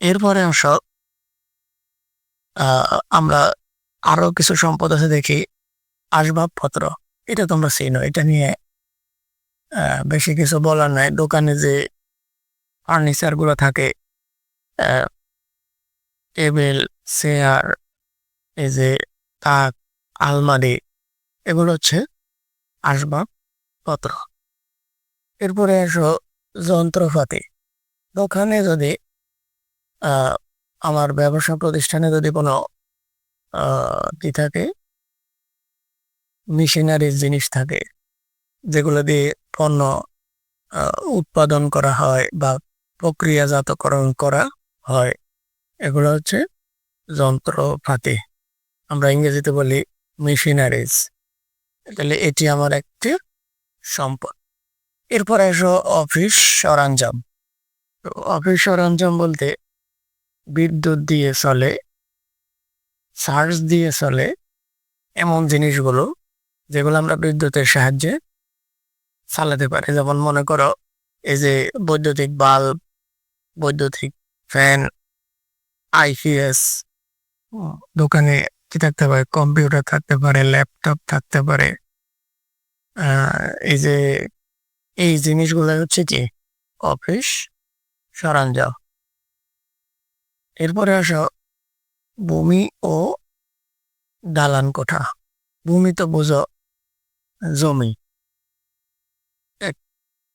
এরপরে অংশ আমরা আরও কিছু সম্পদ আছে দেখি। আসবাবপত্র, এটা তোমরা চিনো, এটা নিয়ে বেশি কিছু বলার নাই। দোকানে যে ফার্নিচারগুলো থাকে টেবিল, চেয়ার, এই যে তাক, আলমারি, এগুলো হচ্ছে আসবাবপত্র। এরপরে আসো, যন্ত্রপাতি। দোকানে যদি আমার ব্যবসা প্রতিষ্ঠানে যদি কোনো কি থাকে মেশিনারিজ জিনিস থাকে, যেগুলো দিয়ে পণ্য উৎপাদন করা হয় বা প্রক্রিয়াজাতকরণ করা হয়, এগুলো হচ্ছে যন্ত্রপাতি। আমরা ইংরেজিতে বলি মেশিনারিজ। তাহলে এটি আমার একটি সম্পদ। এরপরে এসো অফিস সরঞ্জাম। অফিস সরঞ্জাম বলতে বিদ্যুৎ দিয়ে চলে চার্জ দিয়ে চলে এমন জিনিসগুলো যেগুলো আমরা বিদ্যুতের সাহায্যে চালাতে পারি। যেমন মনে করো, এই যে বৈদ্যুতিক বাল্ব বৈদ্যুতিক ফ্যান আইপিএস দোকানে কি থাকতে পারে? কম্পিউটার থাকতে পারে ল্যাপটপ থাকতে পারে। এই যে, এই জিনিসগুলো হচ্ছে কি? অফিস সরঞ্জাম। এরপরে আসো। ভূমি ও দালান কোঠা। ভূমি তো বুঝো, জমি।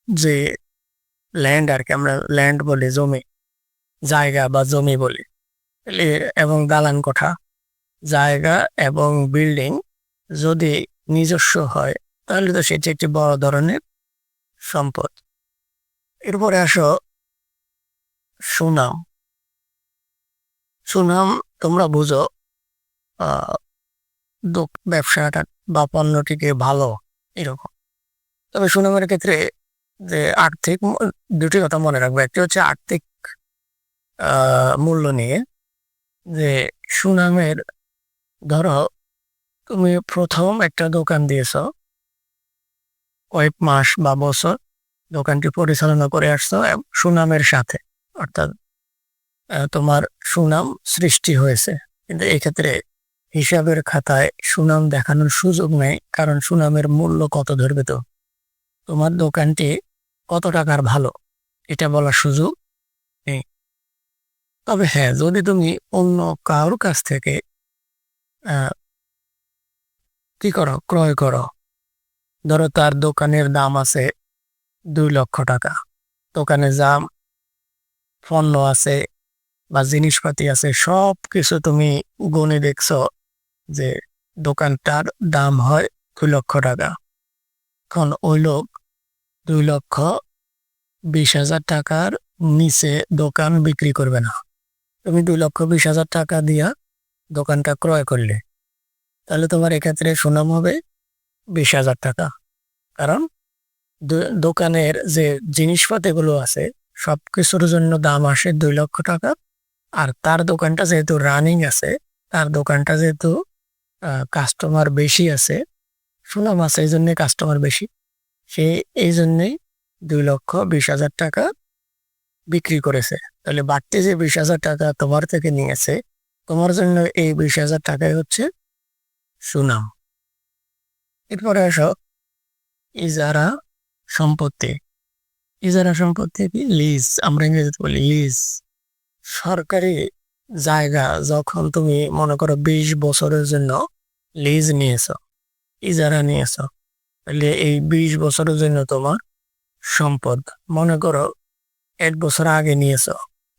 যে ল্যান্ড আর কি, আমরা ল্যান্ড বলি, জমি। জায়গা বা জমি বলি। এবং দালান কোঠা। জায়গা এবং বিল্ডিং যদি নিজস্ব হয়, তাহলে তো সেটি একটি বড় ধরনের সম্পদ। এরপরে আসো, সুনাম। সুনাম তোমরা বুঝো ব্যবসাটা বা পণ্যটিকে ভালো এরকম। তবে সুনামের ক্ষেত্রে যে আর্থিক দুটি কথা মনে রাখবে। একটি হচ্ছে আর্থিক মূল্য নিয়ে। যে সুনামের, ধরো তুমি প্রথম একটা দোকান দিয়েছ। কয়েক মাস বা বছর দোকানটি পরিচালনা করে আসছো সুনামের সাথে। অর্থাৎ তোমার সুনাম সৃষ্টি হয়েছে। কিন্তু এক্ষেত্রে হিসাবের খাতায় সুনাম দেখানোর সুযোগ নেই, কারণ সুনামের মূল্য কত ধরবে তো? তোমার দোকানটি কত টাকার ভালো? এটা বলার সুযোগ নেই। তবে হ্যাঁ যদি তুমি অন্য কারোর কাছ থেকে কি করো, ক্রয় করো, ধরো তার দোকানের দাম আছে দুই লক্ষ টাকা, দোকানে যা পণ্য আছে বা জিনিসপাতি আছে সব কিছু তুমি গুনে দেখছ যে দোকানটার দাম হয় দুই লক্ষ টাকা। এখন ওই লোক দুই লক্ষ বিশ হাজার টাকার নিচে দোকান বিক্রি করবে না। তুমি দুই লক্ষ বিশ হাজার টাকা দিয়া দোকানটা ক্রয় করলে, তাহলে তোমার এক্ষেত্রে সুনাম হবে বিশ হাজার টাকা। কারণ দোকানের যে জিনিসপাতিগুলো আছে সব কিছুর জন্য দাম আসে দুই লক্ষ টাকা। আর তার দোকানটা যেহেতু রানিং আছে, তার দোকানটা যেহেতু কাস্টমার বেশি আছে, সুনাম আছে এই জন্যে কাস্টমার বেশি। সে এই জন্যেই দুই লক্ষ বিশ হাজার টাকা বিক্রি করেছে। তাহলে বাড়তি যে বিশ হাজার টাকা তোমার থেকে নিয়েছে, তোমার জন্য এই বিশ হাজার টাকাই হচ্ছে সুনাম। এরপরে আসো, ইজারা সম্পত্তি। ইজারা সম্পত্তি কি? লিজ আমরা ইংরেজিতে বলি লিজ সরকারি জায়গা যখন তুমি মনে করো বিশ বছরের জন্য লিজ নিয়েছ, ইজারা নিয়েছ, তাহলে এই বিশ বছরের জন্য তোমার সম্পদ, মনে করো এক বছর আগে নিয়েছ,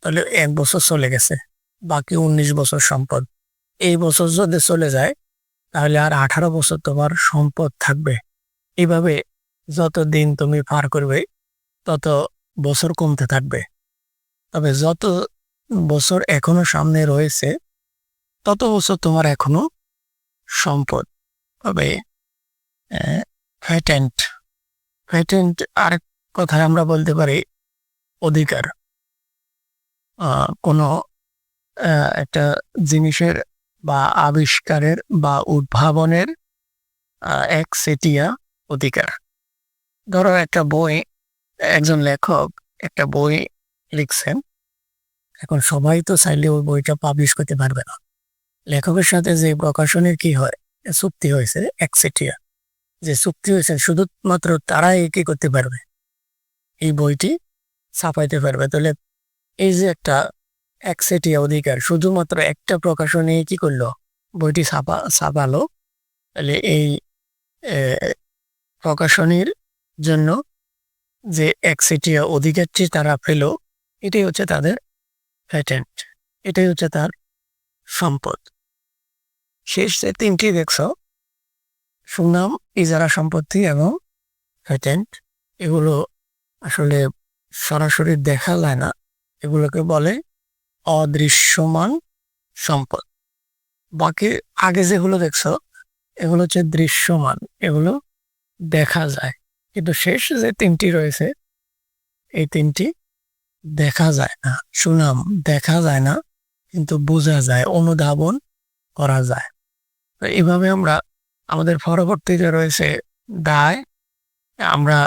তাহলে এক বছর চলে গেছে, বাকি উনিশ বছর সম্পদ। এই বছর যদি চলে যায়, তাহলে আর আঠারো বছর তোমার সম্পদ থাকবে। এভাবে যত দিন তুমি পার করবে, তত বছর কমতে থাকবে। তবে যত বছর এখনও সামনে রয়েছে, তত বছর তোমার এখনও সম্পদ তবে ফ্যাটেন্ট ফ্যাটেন্ট আরেক কথায় আমরা বলতে পারি অধিকার। কোনো একটা জিনিসের বা আবিষ্কারের বা উদ্ভাবনের এক সেটিয়া অধিকার। ধরো একটা বই, একজন লেখক একটা বই লিখছেন এখন সবাই তো চাইলে ওই বইটা পাবলিশ করতে পারবে না। লেখকের সাথে যে প্রকাশনের কি হয় চুক্তি হয়েছে একচেটিয়া। যে চুক্তি হয়েছে, শুধুমাত্র তারাই কি করতে পারবে? এই বইটি ছাপাইতে পারবে। তাহলে এই যে একটা একচেটিয়া অধিকার, শুধুমাত্র একটা প্রকাশনে কি করল? বইটি ছাপা, ছাপালো। তাহলে এই প্রকাশনীর জন্য যে একচেটিয়া অধিকারটি তারা পেল, এটাই হচ্ছে তাদের প্যাটেন্ট এটাই হচ্ছে তার সম্পদ। শেষ যে তিনটি দেখছ সুনাম, ইজারা সম্পত্তি এবং প্যাটেন্ট এগুলো আসলে সরাসরি দেখা যায় না। এগুলোকে বলে অদৃশ্যমান সম্পদ। বাকি আগে যেগুলো দেখছ এগুলো হচ্ছে দৃশ্যমান, এগুলো দেখা যায়। কিন্তু শেষ যে তিনটি রয়েছে, এই তিনটি দেখা যায় না, সুনাম দেখা যায় না, কিন্তু বোঝা যায়, অনুধাবন করা যায়। তো এইভাবে আমরা আমাদের পরবর্তীতে রয়েছে দায়। আমরা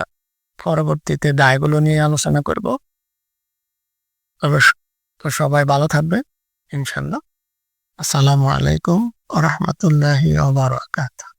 পরবর্তীতে দায়গুলো নিয়ে আলোচনা করব। তো সবাই ভালো থাকবে ইনশাল্লাহ আসসালামু আলাইকুম রহমতুল্লাহি ওয়া বারাকাতুহু।